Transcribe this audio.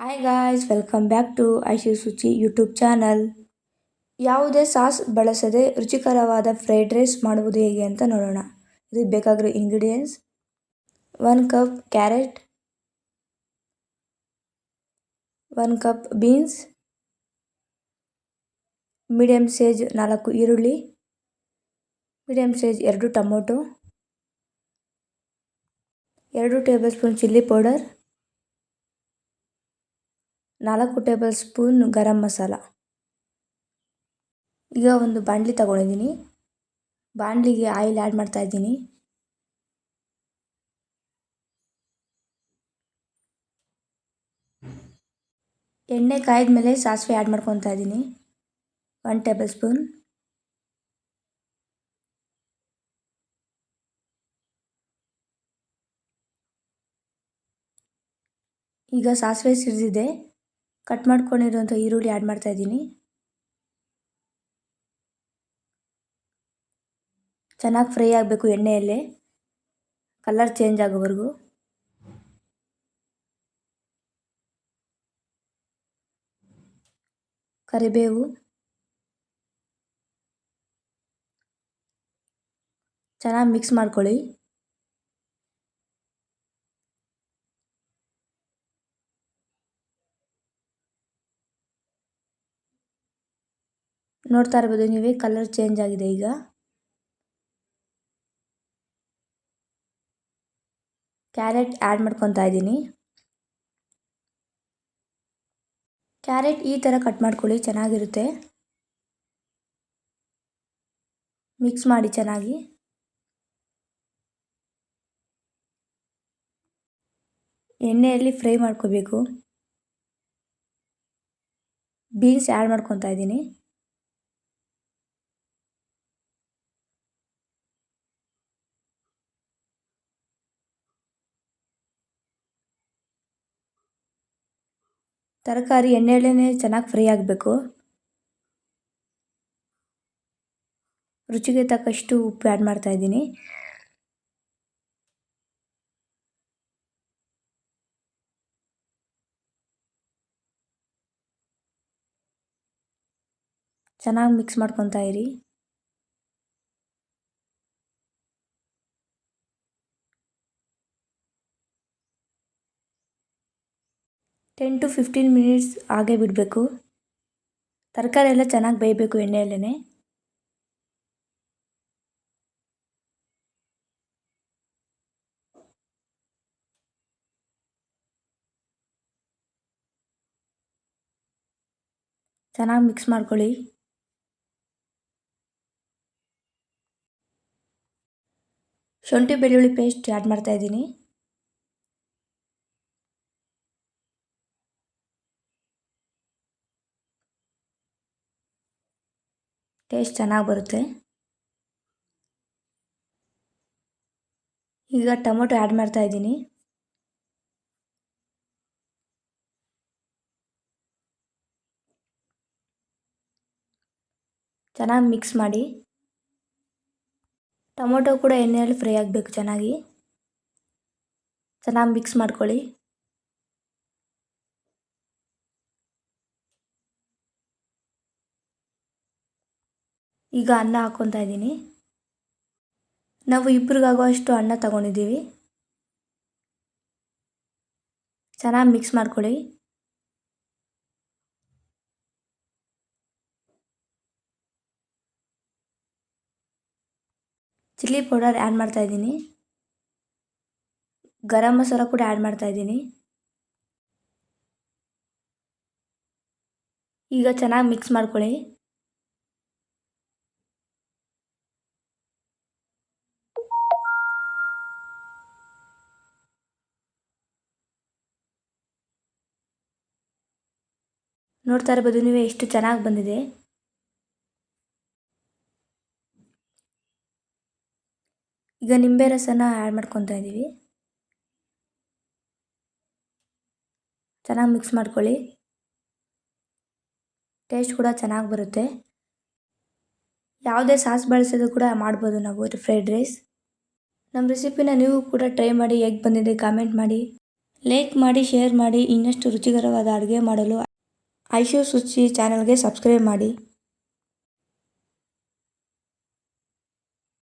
Hi guys welcome back to Aishi Suchi YouTube channel ಯಾವುದೇ sauce ಬಳಸದೆ ರುಚಿಕರವಾದ fried rice ಮಾಡುವುದು ಹೇಗೆ ಅಂತ ನೋಡೋಣ. ಇದಕ್ಕೆ ಬೇಕಾಗಿರೋ ingredients one cup carrot one cup beans medium size ನಾಲ್ಕು ಈರುಳ್ಳಿ ಮೀಡಿಯಮ್ ಸೈಜ್ ಎರಡು ಟೊಮೊಟೊ, ಎರಡು ಟೇಬಲ್ ಸ್ಪೂನ್ ಚಿಲ್ಲಿ ಪೌಡರ್ ನಾಲ್ಕು ಟೇಬಲ್ ಸ್ಪೂನ್ ಗರಂ ಮಸಾಲ. ಈಗ ಒಂದು ಬಾಣಲಿ ತಗೊಂಡಿದ್ದೀನಿ. ಬಾಣಲಿಗೆ ಆಯಿಲ್ ಆ್ಯಡ್ ಮಾಡ್ತಾ ಇದ್ದೀನಿ. ಎಣ್ಣೆ ಕಾಯ್ದ ಮೇಲೆ ಸಾಸಿವೆ ಆ್ಯಡ್ ಮಾಡ್ಕೊತಾ ಇದ್ದೀನಿ. One tablespoon. ಈಗ ಸಾಸಿವೆ ಸಿಡಿದಿದೆ. ಕಟ್ ಮಾಡ್ಕೊಂಡಿರುವಂಥ ಈರುಳ್ಳಿ ಆ್ಯಡ್ ಮಾಡ್ತಾ ಇದ್ದೀನಿ. ಚೆನ್ನಾಗಿ ಫ್ರೈ ಆಗಬೇಕು ಎಣ್ಣೆಯಲ್ಲೇ. ಕಲರ್ ಚೇಂಜ್ ಆಗೋವರೆಗೂ. ಕರಿಬೇವು. ಚೆನ್ನಾಗಿ ಮಿಕ್ಸ್ ಮಾಡ್ಕೊಳ್ಳಿ. ನೋಡ್ತಾ ಇರ್ಬೋದು, ನೀವೇ ಕಲರ್ ಚೇಂಜ್ ಆಗಿದೆ ಈಗ. ಕ್ಯಾರೆಟ್ ಆ್ಯಡ್ ಮಾಡ್ಕೊತಾ ಇದ್ದೀನಿ. ಕ್ಯಾರೆಟ್ ಈ ಥರ ಕಟ್ ಮಾಡ್ಕೊಳ್ಳಿ, ಚೆನ್ನಾಗಿರುತ್ತೆ. ಮಿಕ್ಸ್ ಮಾಡಿ ಚೆನ್ನಾಗಿ. ಎಣ್ಣೆಯಲ್ಲಿ ಫ್ರೈ ಮಾಡ್ಕೋಬೇಕು. ಬೀನ್ಸ್ ಆ್ಯಡ್ ಮಾಡ್ಕೊತಾ ಇದ್ದೀನಿ. ತರಕಾರಿ ಎಣ್ಣೆಯಲ್ಲೇ ಚೆನ್ನಾಗಿ ಫ್ರೈ ಆಗಬೇಕು. ರುಚಿಗೆ ತಕ್ಕಷ್ಟು ಉಪ್ಪು ಆ್ಯಡ್ ಮಾಡ್ತಾ ಇದ್ದೀನಿ. ಚೆನ್ನಾಗಿ ಮಿಕ್ಸ್ ಮಾಡ್ಕೊತಾ ಇರಿ. ಟೆನ್ ಟು ಫಿಫ್ಟೀನ್ ಮಿನಿಟ್ಸ್ ಹಾಗೆ ಬಿಡಬೇಕು. ತರಕಾರಿ ಎಲ್ಲ ಚೆನ್ನಾಗಿ ಬೇಯಬೇಕು ಎಣ್ಣೆಯಲ್ಲೇ ಚೆನ್ನಾಗಿ ಮಿಕ್ಸ್ ಮಾಡ್ಕೊಳ್ಳಿ. ಶುಂಠಿ ಬೆಳ್ಳುಳ್ಳಿ ಪೇಸ್ಟ್ ಆ್ಯಡ್ ಮಾಡ್ತಾಯಿದ್ದೀನಿ ಟೇಸ್ಟ್ ಚೆನ್ನಾಗಿ ಬರುತ್ತೆ. ಈಗ ಟೊಮೊಟೊ ಆ್ಯಡ್ ಮಾಡ್ತಾ ಇದ್ದೀನಿ. ಚೆನ್ನಾಗಿ ಮಿಕ್ಸ್ ಮಾಡಿ. ಟೊಮೊಟೊ ಕೂಡ ಎಣ್ಣೆಯಲ್ಲಿ ಫ್ರೈ ಆಗಬೇಕು ಚೆನ್ನಾಗಿ. ಚೆನ್ನಾಗಿ ಮಿಕ್ಸ್ ಮಾಡ್ಕೊಳ್ಳಿ. ಈಗ ಅನ್ನ ಹಾಕ್ಕೊತಾ ಇದ್ದೀನಿ. ನಾವು ಇಬ್ರಿಗಾಗುವಷ್ಟು ಅನ್ನ ತಗೊಂಡಿದ್ದೀವಿ. ಚೆನ್ನಾಗಿ ಮಿಕ್ಸ್ ಮಾಡ್ಕೊಳ್ಳಿ. ಚಿಲ್ಲಿ ಪೌಡರ್ ಆ್ಯಡ್ ಮಾಡ್ತಾ ಇದ್ದೀನಿ. ಗರಂ ಮಸಾಲ ಕೂಡ ಆ್ಯಡ್ ಮಾಡ್ತಾ ಇದ್ದೀನಿ. ಈಗ ಚೆನ್ನಾಗಿ ಮಿಕ್ಸ್ ಮಾಡ್ಕೊಳ್ಳಿ. ನೋಡ್ತಾ ಇರ್ಬೋದು ನೀವೇ ಎಷ್ಟು ಚೆನ್ನಾಗಿ ಬಂದಿದೆ. ಈಗ ನಿಂಬೆ ರಸನ ಆ್ಯಡ್ ಮಾಡ್ಕೊತಾ ಇದ್ದೀವಿ ಚೆನ್ನಾಗಿ ಮಿಕ್ಸ್ ಮಾಡ್ಕೊಳ್ಳಿ. ಟೇಸ್ಟ್ ಕೂಡ ಚೆನ್ನಾಗಿ ಬರುತ್ತೆ. ಯಾವುದೇ ಸಾಸ್ ಬಳಸೋದು ಕೂಡ ಮಾಡ್ಬೋದು ನಾವು ಫ್ರೈಡ್ ರೈಸ್ ನಮ್ಮ ರೆಸಿಪಿನ ನೀವು ಕೂಡ ಟ್ರೈ ಮಾಡಿ ಹೇಗೆ ಬಂದಿದೆ ಕಾಮೆಂಟ್ ಮಾಡಿ. ಲೈಕ್ ಮಾಡಿ ಶೇರ್ ಮಾಡಿ, ಇನ್ನಷ್ಟು ರುಚಿಕರವಾದ ಅಡುಗೆ ಮಾಡಲು ಐಶು ಸುಚಿ ಚಾನಲ್ಗೆ ಸಬ್ಸ್ಕ್ರೈಬ್ ಮಾಡಿ.